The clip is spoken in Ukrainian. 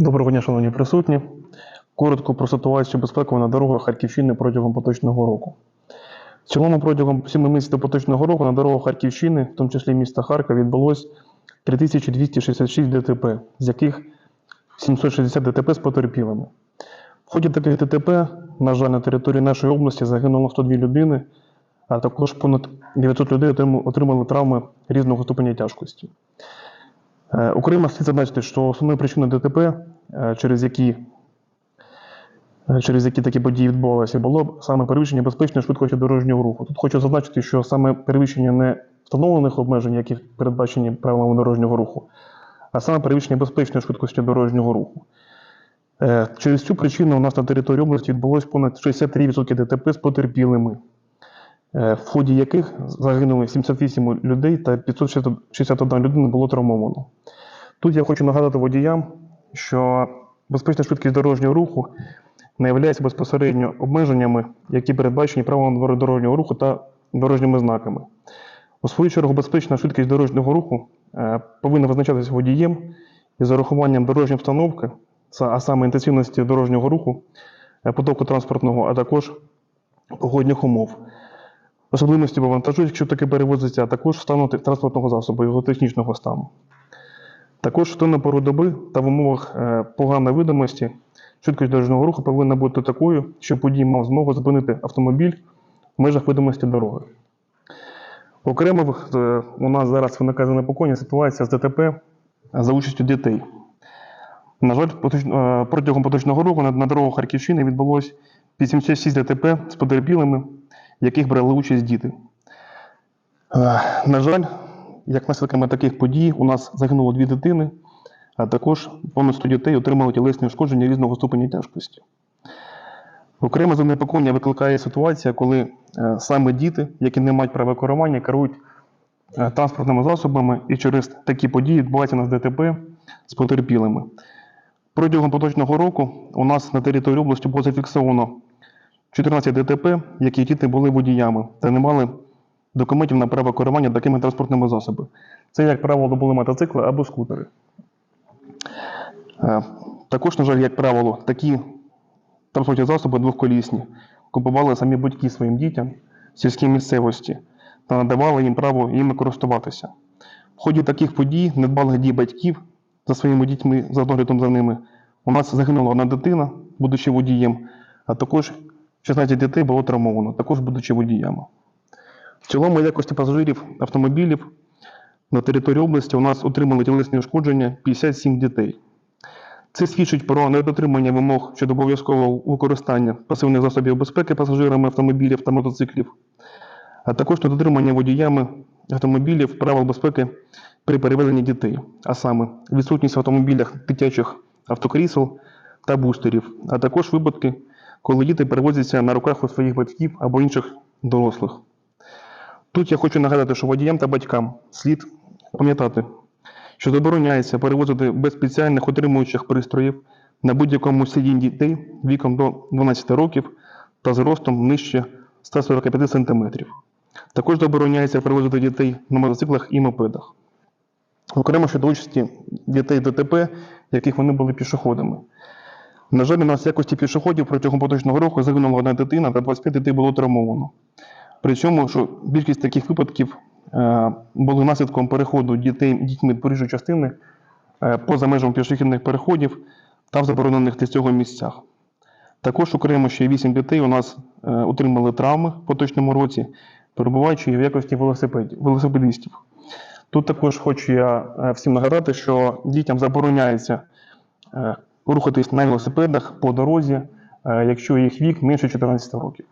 Доброго дня, шановні присутні. Коротко про ситуацію безпеку на дорогах Харківщини протягом поточного року. В цілому протягом 7 місяців поточного року на дорогах Харківщини, в тому числі міста Харкова, відбулось 3266 ДТП, з яких 760 ДТП з потерпілими. В ході таких ДТП, на жаль, на території нашої області загинуло 102 людини, а також понад 900 людей отримали травми різного ступеня тяжкості. Е, Окремо слід зазначити, що основною причиною ДТП, через які, е, через які такі події відбувалися, було саме перевищення безпечної швидкості дорожнього руху. Тут хочу зазначити, що саме перевищення не встановлених обмежень, які передбачені правилами дорожнього руху, а саме перевищення безпечної швидкості дорожнього руху. Е, Через цю причину у нас на території області відбулось понад 63% ДТП з потерпілими, е, в ході яких загинули 78 людей та 561 людина було травмовано. Тут я хочу нагадати водіям, що безпечна швидкість дорожнього руху не є безпосередньо обмеженнями, які передбачені правилами дорожнього руху та дорожніми знаками. У свою чергу, безпечна швидкість дорожнього руху е, повинна визначатися водієм із зарахуванням дорожньої обстановки, а саме інтенсивності дорожнього руху, е, потоку транспортного, а також погодних умов. Особливості вантажу, якщо таке перевозиться, а також стану транспортного засобу, його технічного стану. Також в темну пору доби та в умовах е, поганої видимості швидкість дорожнього руху повинна бути такою, щоб водій мав змогу зупинити автомобіль в межах видимості дороги. Окремо е, у нас зараз виникає занепокоєння ситуація з ДТП за участю дітей. На жаль, е, протягом поточного року на, дорогах Харківщини відбулось 86 ДТП з потерпілими, в яких брали участь діти. На жаль, як наслідками таких подій у нас загинуло дві дитини, а також понад 100 дітей отримали тілесні ушкодження різного ступеня тяжкості. Окреме занепокоєння викликає ситуація, коли е, саме діти, які не мають права керування, керують е, транспортними засобами, і через такі події відбувається у нас ДТП з потерпілими. Протягом поточного року у нас на території області було зафіксовано 14 ДТП, яких діти були водіями та не мали документів на право керування такими транспортними засобами. Це, як правило, були мотоцикли або скутери. Е, Також, на жаль, як правило, такі транспортні засоби двохколісні купували самі батьки своїм дітям в сільській місцевості та надавали їм право їми користуватися. В ході таких подій, недбалих дій батьків за своїми дітьми, за доглядом за ними, у нас загинула одна дитина, будучи водієм, а також 16 дітей було травмовано, також будучи водіями. В цілому, якості пасажирів автомобілів на території області у нас отримали тілесні ушкодження 57 дітей. Це свідчить про недотримання вимог щодо обов'язкового використання пасивних засобів безпеки пасажирами автомобілів та мотоциклів, а також недотримання водіями автомобілів правил безпеки при перевезенні дітей, а саме відсутність в автомобілях дитячих автокрісел та бустерів, а також випадки, коли діти перевозяться на руках у своїх батьків або інших дорослих. Тут я хочу нагадати, що водіям та батькам слід пам'ятати, що забороняється перевозити без спеціальних отримуючих пристроїв на будь-якому сидінні дітей віком до 12 років та зростом нижче 145 см. Також забороняється перевозити дітей на мотоциклах і мопедах. Окремо щодо участі дітей ДТП, яких вони були пішоходами. На жаль, у нас якості пішоходів протягом поточного року загинула одна дитина та 25 дітей було травмовано. При цьому, що більшість таких випадків е, були наслідком переходу дітей, дітьми проїжджої частини е, поза межами пішохідних переходів та в заборонених для цього місцях. Також окремо ще 8 дітей у нас е, отримали травми в поточному році, перебуваючи в якості велосипедистів. Тут також хочу я всім нагадати, що дітям забороняється рухатись на велосипедах по дорозі, якщо їх вік менше 14 років.